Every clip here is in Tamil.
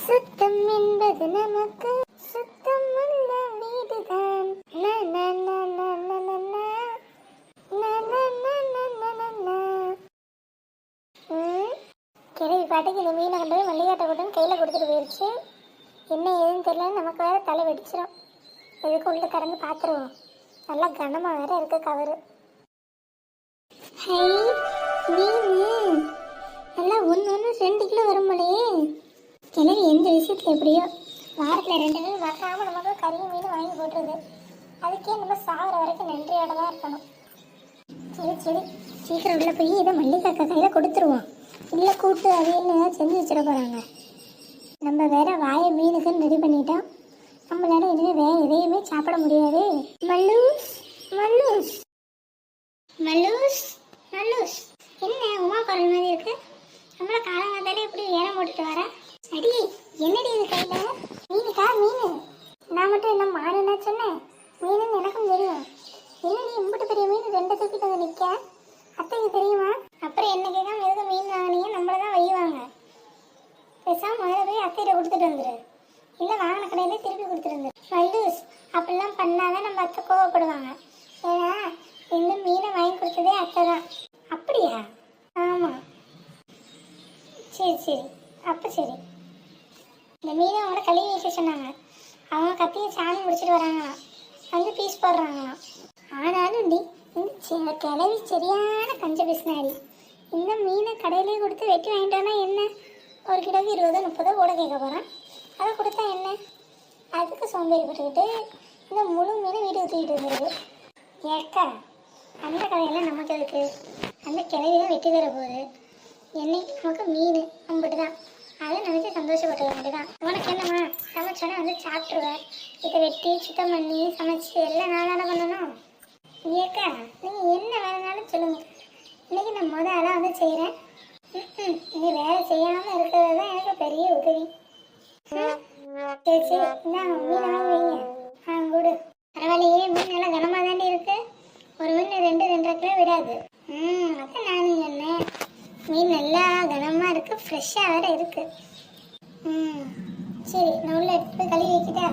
சுத்தம் என்பது நமக்கு சுத்தம் உள்ள வீடுதான் ந, கிழவி பாட்டுக்கு இந்த மீனை கொண்டு போய் மல்லிகாட்டை கொண்டு கையில் கொடுத்துட்டு போயிடுச்சு என்ன ஏதுன்னு தெரியல நமக்கு வேற தலை வெடிச்சிடும் எதுக்கு உள்ள திறந்து பார்த்துருவோம் நல்லா கனமாக வேற இருக்கு கவரு ஹை மீன் நல்லா ஒன்று ஒன்று ரெண்டு கிலோ வரும் போலயே கிழவி எந்த விஷயத்துல எப்படியோ வாரத்தில் ரெண்டு நாள் மறக்காமல் நமக்கு கறி மீன் வாங்கி போட்டுருது. அதுக்கே நம்ம சாகிற வரைக்கும் நன்றியோட தான் இருக்கணும். சரி சரி. சீக்கிரம் உள்ள போய் இதை மல்லிகாக்கா கையில் கொடுத்துருவோம். இல்லை கூட்டு அப்படின்னு ஏதாவது செஞ்சு வச்சிட போகிறாங்க நம்ம வேற வாயை மீனுக்குன்னு ரெடி பண்ணிட்டோம். நம்மளால இனிமேல் வேற எதையுமே சாப்பிட முடியாது. மல்லூஸ் மல்லூஸ். மல்லூஸ் மல்லூஸ். என்ன உமா குரல் மாதிரி இருக்கு? நம்மள காலங்காத்தாலே இப்படி ஏனம் போட்டுட்டு வர அடி என்னடி இது கையில மீனுக்கா மீன் நான் மட்டும் என்ன மாடுன்னா சொன்னேன் மீனுன்னு எனக்கும் தெரியும் என்னடி இம்புட்டு பெரிய மீன் ரெண்டு தூக்கிட்டு வந்து நிக்க அத்தைக்கு தெரியுமா அப்புறம் என்ன கேட்காம எதுக்கு மீன் வாங்கினீங்க நம்மள தான் வைவாங்க பேசாம முதல்ல போய் அத்தையிட்ட கொடுத்துட்டு வந்துரு. இல்லை வாங்கின கடையிலே திருப்பி கொடுத்துட்டு வந்துரு. மல்லூஸ் அப்படிலாம் பண்ணாதான் நம்ம அத்தை கோவப்படுவாங்க. ஏன்னா இந்த மீனை வாங்கி கொடுத்ததே அத்தை தான். அப்படியா? ஆமாம் சரி சரி. அப்போ சரி. இந்த மீனை அவங்கள கழுவி வைக்க சொன்னாங்க. அவங்க கத்தியை சாணி முடிச்சிட்டு வராங்களாம். வந்து பீஸ் போடுறாங்களாம். ஆனாலும் டி இந்த சி- சரியான கஞ்ச பிசினாரி. இந்த மீனை கடையிலே கொடுத்து வெட்டி வாங்கிட்டோன்னா என்ன? ஒரு கிலோக்கு இருபது முப்பதோ கூட கேட்க போகிறான் அதை கொடுத்தா என்ன? அதுக்கு சோம்பேறி போட்டுக்கிட்டு இந்த முழு மீனும் வீட்டுக்கு தூக்கிட்டு வந்துருக்கு ஏக்கா அந்த கதையெல்லாம் நமக்கு இருக்கு அந்த கிழவி தான் வெட்டி தர போகுது. என்னைக்கு நமக்கு மீன் அம்பிட்டு தான். அதை நினச்சி சந்தோஷப்பட்டுக்க வேண்டியதான் உனக்கு என்னம்மா? சமைச்சோன்னே வந்து சாப்பிட்ருவேன் இதை வெட்டி சுத்தம் பண்ணி சமைச்சு எல்லாம் நான் தானே பண்ணணும்? ஏக்கா நீங்கள் என்ன வேலைனாலும் சொல்லுங்க. இன்னைக்கு நான் முதல் ஆளாக வந்து செய்கிறேன் நீ வேறு இருக்கு ஃப்ரெஷ்ஷாக வேற இருக்கு. ம் சரி நான் உள்ள எடுத்து போய் கழுவி வைக்கிட்டா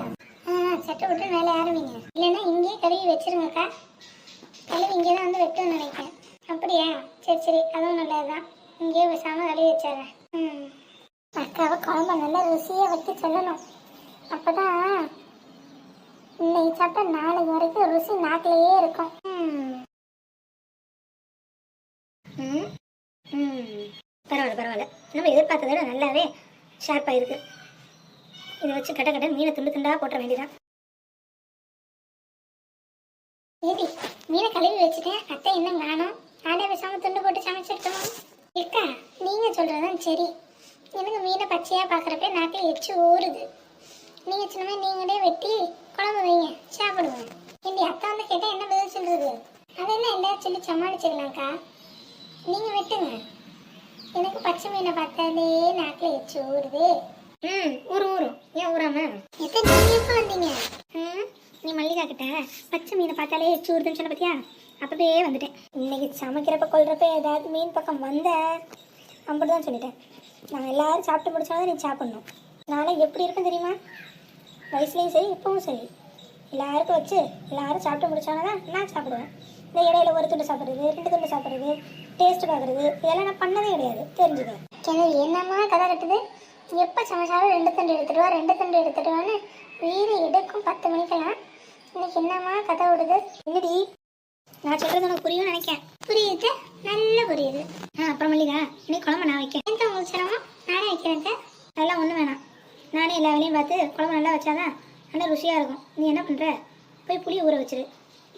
ஆ சட்டை விட்டு மேலே ஆரம்பிங்க இல்லைன்னா இங்கேயே கழுவி வச்சிருங்கக்கா. கழுவி இங்கே தான் வந்து வெட்டுன்னு நினைக்கிறேன். அப்படியா? சரி சரி அதுவும் நல்லது தான் இங்கேயே பேசாமல் கழுவி வச்சிடுறேன். ம். அக்காவை குழம்பு நல்லா ருசியாக வைக்க சொல்லணும். அப்போ தான் இன்னைக்கு சாப்பிட்டா நாளைக்கு வரைக்கும் ருசி நாட்டிலேயே இருக்கும். ம். ம் ம். பரவாயில்ல பரவாயில்ல. நம்ம எதிர்பார்த்ததை விட நல்லாவே ஷார்ப்பாக இருக்கு. இதை வச்சு கட்ட கட்ட மீனை துண்டு துண்டாக போட்ட வேண்டியதான் ஏதி மீனை கழுவி வச்சுட்டேன் அத்தை இன்னும் நானும் நானே பேசாமல் துண்டு போட்டு சமைச்சிருக்கோம் இருக்கா நீங்கள் சொல்கிறதான் சரி. எனக்கு மீனை பச்சையாக பார்க்குறப்ப நாக்கில் எச்சு ஊறுது. நீங்கள் சின்னமே நீங்களே வெட்டி குழம்பு வைங்க சாப்பிடுவோம். ஏண்டி அத்தை வந்து கேட்டால் என்ன பதில் சொல்கிறது அதெல்லாம் எல்லாரும் சொல்லி சமாளிச்சிடலாம்க்கா நீங்கள் வெட்டுங்க. எனக்கு பச்சை மீனை பார்த்தாலே நாக்கில் எச்சு ஊறுது. ம் ஊறு ஊறும் ஏன் ஊறாம? எத்தனை நீங்க எப்போ வந்தீங்க? ம் நீ மல்லிகா கிட்ட பச்சை மீனை பார்த்தாலே எச்சு ஊறுதுன்னு சொன்ன பத்தியா? அப்பவே வந்துட்டேன். இன்னைக்கு சமைக்கிறப்ப கொள்றப்ப ஏதாவது மீன் பக்கம் வந்த? அப்படி தான் சொல்லிட்டேன். நாங்கள் எல்லாரும் சாப்பிட்டு முடிச்சாலும் நீ சாப்பிடணும். நானே எப்படி இருக்கும் தெரியுமா? வயசுலேயும் சரி இப்பவும் சரி. எல்லாருக்கும் வச்சு எல்லாரும் சாப்பிட்டு முடிச்சாங்க தான் நான் சாப்பிடுவேன். இந்த இடையில ஒரு துண்டு சாப்பிட்றது ரெண்டு துண்டு சாப்பிட்றது. டேஸ்ட் பார்க்குறது இதெல்லாம் நான் பண்ணதே கிடையாது. தெரிஞ்சுக்க. கிணறு என்னம்மா கதை கட்டுது? எப்போ சமைச்சாலும் ரெண்டு தண்டு எடுத்துட்டு வா ரெண்டு தண்டு எடுத்துட்டு வான்னு வீடு எடுக்கும் பத்து மணிக்கெல்லாம். இன்னைக்கு என்னம்மா கதை விடுது இல்லடி நான் சொல்றது உனக்கு புரியும் நினைக்கிறேன். புரியுது. நல்லா புரியுது. ஆ அப்புறம் மல்லிகா நீ குழம்பு நான் வைக்கேன் எந்த உங்களுக்கு சிரமம்? நானே வைக்கிறேன். அதெல்லாம் ஒன்றும் வேணாம். நானே எல்லா வேலையும் பார்த்து குழம்பு நல்லா வச்சாதான் நல்லா ருசியாக இருக்கும். நீ என்ன பண்ணுற போய் புளி ஊற வச்சிரு.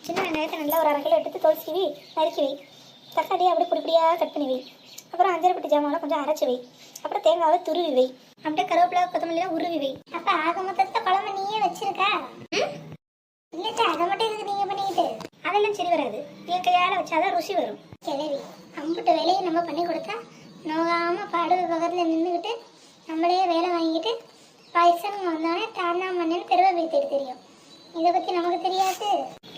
சின்ன வெங்காயத்தை நல்லா ஒரு அரை கிலோ எடுத்து தொலைச்சி வை நறுக்கி வை. தக்காளியை அப்படியே பொடி பொடியாக கட் பண்ணி வை. அப்புறம் அஞ்சரை பட்டு ஜாமான் கொஞ்சம் அரைச்சி வை. அப்புறம் தேங்காவை துருவி வை. அப்படியே கருவேப்பிலை கொத்தமல்லிலாம் உருவி வை. அப்போ ஆக மொத்தத்தில் குழம்பு நீயே வச்சிருக்கா? இல்லை சார் அதை மட்டும் இதுக்கு நீங்கள் பண்ணிக்கிட்டு? அதெல்லாம் சரி வராது. என் கையால் வச்சாதான் ருசி வரும். கிளவி அம்புட்டு வேலையை நம்ம பண்ணி கொடுத்தா நோகாமல் படகு பக்கத்துல நின்றுக்கிட்டு நம்மளே வேலை வாங்கிட்டு வயசுங்க வந்தோடனே தானா மண்ணு பெருவை பேசிட்டு தெரியும். இதை பத்தி நமக்கு தெரியாது.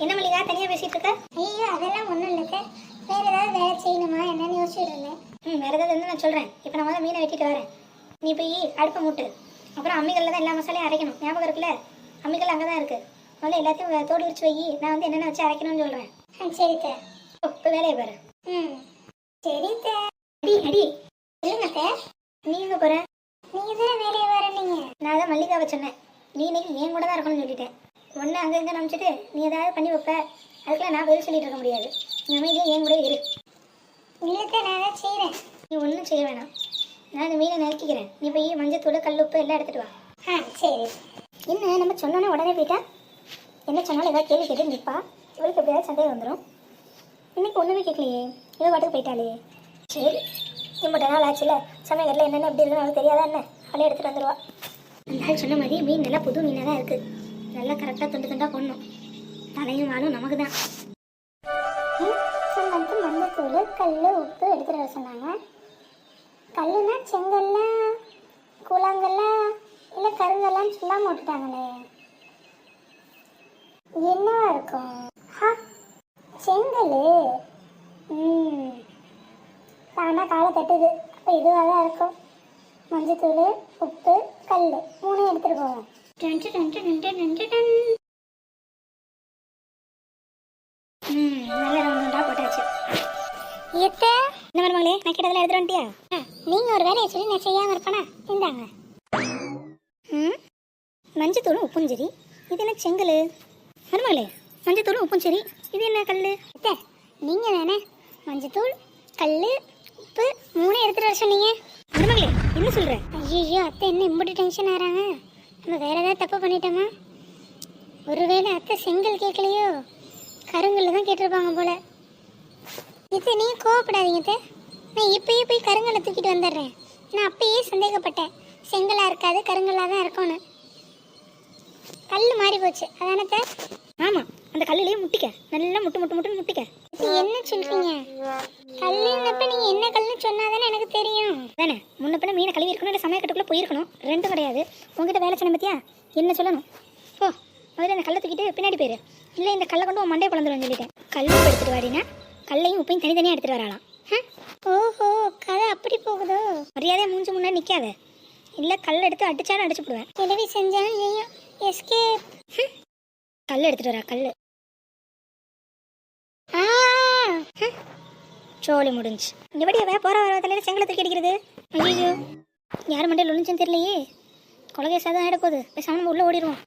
என்ன மல்லிகா தனியாக பேசிட்டு இருக்க? ஐயோ அதெல்லாம் ஒண்ணும் இல்லைக்க வேற ஏதாவது வேலை செய்யணுமா நான் சொல்கிறேன் இப்போ நான் வந்து மீனை வெட்டிட்டு வரேன். நீ போய் அடுப்பை மூட்டு. அப்புறம் அம்மிகளில் தான் எல்லா மசாலையும் அரைக்கணும். ஞாபகம் இருக்குல்ல? அம்மிகள் அங்கே தான் இருக்குது முதல்ல எல்லாத்தையும் தோடு உரிச்சு வை. நான் வந்து என்னென்ன வச்சு அரைக்கணும்னு சொல்கிறேன் ஆ சரித்த இப்போ வேலையை பாரு. ம். சரித்த அடி அடி. சொல்லுங்க அத்தை நீ எங்கே போகிற நீ தான் வேலையை வர நான் தான் மல்லிகாவை சொன்னேன். நீ இன்னைக்கு என் கூட தான் இருக்கணும்னு சொல்லிட்டேன். ஒன்று அங்கே இங்கே நம்பிச்சிட்டு நீ ஏதாவது பண்ணி வைப்ப. அதுக்கெல்லாம் நான் பதில் சொல்லிட்டு இருக்க முடியாது. நீ அமைதியாக என் கூட இரு. இல்லைத்த நான் தான் செய்கிறேன் நீ ஒன்றும் செய்ய வேணாம். நான் இந்த மீனை நறுக்கிக்கிறேன். நீ போய் மஞ்சத்தூள் கல் உப்பு எல்லாம் எடுத்துட்டு வா. ஆ சரி. என்ன நம்ம சொன்னோன்னே உடனே போயிட்டா? என்ன சொன்னாலும் ஏதாவது கேள்வி கேட்டு நிற்பா இவளுக்கு எப்படியாவது சந்தேகம் வந்துடும் இன்னைக்கு ஒன்றுமே கேட்கலையே. இவ பாட்டுக்கு போயிட்டாளே. சரி இம்பட்ட நாள் ஆச்சுல சமையலில் என்னென்ன எப்படி இருக்குன்னு அவளுக்கு தெரியாதா என்ன? அவளே எடுத்துகிட்டு வந்துடுவா ஆள் சொன்ன மாதிரி மீன் நல்லா புது மீனாக தான் இருக்குது நல்லா கரெக்டாக துண்டு துண்டாக போடணும் தலையும் வாழும் நமக்கு தான் மஞ்சத்தூள் கல் உப்பு எடுத்துகிட்டு வர சொன்னாங்க. கல்லுனா செங்கல்ல கூழாங்கல்ல இல்லை கருங்கல்லான்னு சொல்லாம விட்டுட்டாங்களே. என்னவா இருக்கும்? ஹா செங்கல்? ம். தானா காலை தட்டுது. அப்போ இதுவாக தான் இருக்கும். மஞ்சத்தூள் உப்பு கல் மூணையும் எடுத்துகிட்டு போவோம் டன்ட்டு டன்ட்டு டன்ட்டு டன்ட்டு டன். ம் நல்ல ரவுண்டா போட்டாச்சு. எத்தே இந்த மருமகளே நான் கிட்டதில் எடுத்துட்டு வந்துட்டியா? நீங்கள் ஒரு வேலையை சொல்லி நான் செய்யாமல் இருப்பேனா? இந்தாங்க. ம்? மஞ்சத்தூளும் உப்பும் சரி இது என்ன செங்கல்? மருமகளே மஞ்சத்தூளும் உப்பும் சரி இது என்ன கல் அத்தை நீங்கள் தானே? மஞ்சத்தூள் கல் உப்பு மூணே எடுத்துகிட்டு வர சொன்னீங்க. மருமகளே என்ன சொல்ற? ஐயோ அத்தை என்ன இம்புட்டு டென்ஷன் ஆகிறாங்க? நம்ம வேற ஏதாவது தப்பு பண்ணிட்டோமா? ஒருவேளை அத்தை செங்கல் கேட்கலையோ? கருங்கல்ல தான் கேட்டிருப்பாங்க போல. இது நீங்கள் கோவப்படாதீங்க அத்தை நான் இப்பயே போய் கருங்கல்லை தூக்கிட்டு வந்துடுறேன். நான் அப்பயே சந்தேகப்பட்டேன். செங்கலாக இருக்காது கருங்கல்லாக தான் இருக்கும்னு கல் மாறி போச்சு. அதானே அத்தை? ஆமாம் அந்த கல்லுலேயே முட்டிக்க. நல்லா முட்டு முட்டு முட்டுன்னு முட்டிக்க. இது என்ன சொல்றீங்க? கல்லுன்னப்ப நீங்க என்ன கல்லுன்னு சொன்னாதானே எனக்கு தெரியும். தானே முன்ன பின்ன மீனை கழுவி இருக்கணும் இல்லை சமயக்கட்டுக்குள்ளே போயிருக்கணும். ரெண்டும் கிடையாது. உங்ககிட்ட வேலை சொன்ன பத்தியா? என்ன சொல்லணும்? ஓ முதல்ல இந்த கல்லை தூக்கிட்டு பின்னாடி போயிரு. இல்லை இந்த கல்லை கொண்டு உன் மண்டையை பிளந்துருவேன் சொல்லிட்டேன். கல் உப்பு எடுத்துட்டு வாடினா கல்லையும் உப்பையும் தனித்தனியாக எடுத்துட்டு வரலாம் ஹம்? ஓஹோ கதை அப்படி போகுதோ? மரியாதையாக மூஞ்சி முன்னாடி நிற்காத இல்லை கல் எடுத்து அடிச்சாலும் அடிச்சு போடுவேன். கிளவி செஞ்சாலும் செய்யும். எஸ்கேப் கல் எடுத்துட்டு வரா கல் சோழி முடிஞ்சு. எப்படி வே போகிற வர தலையில் செங்கலை தூக்கி அடிக்கிறது. ஐயோ யார் மண்டையில் ஒழிச்சுன்னு தெரியலையே. கொலகேசாக தான் ஆகிட போகுது பேசாமல் நம்ம உள்ளே ஓடிடுவோம்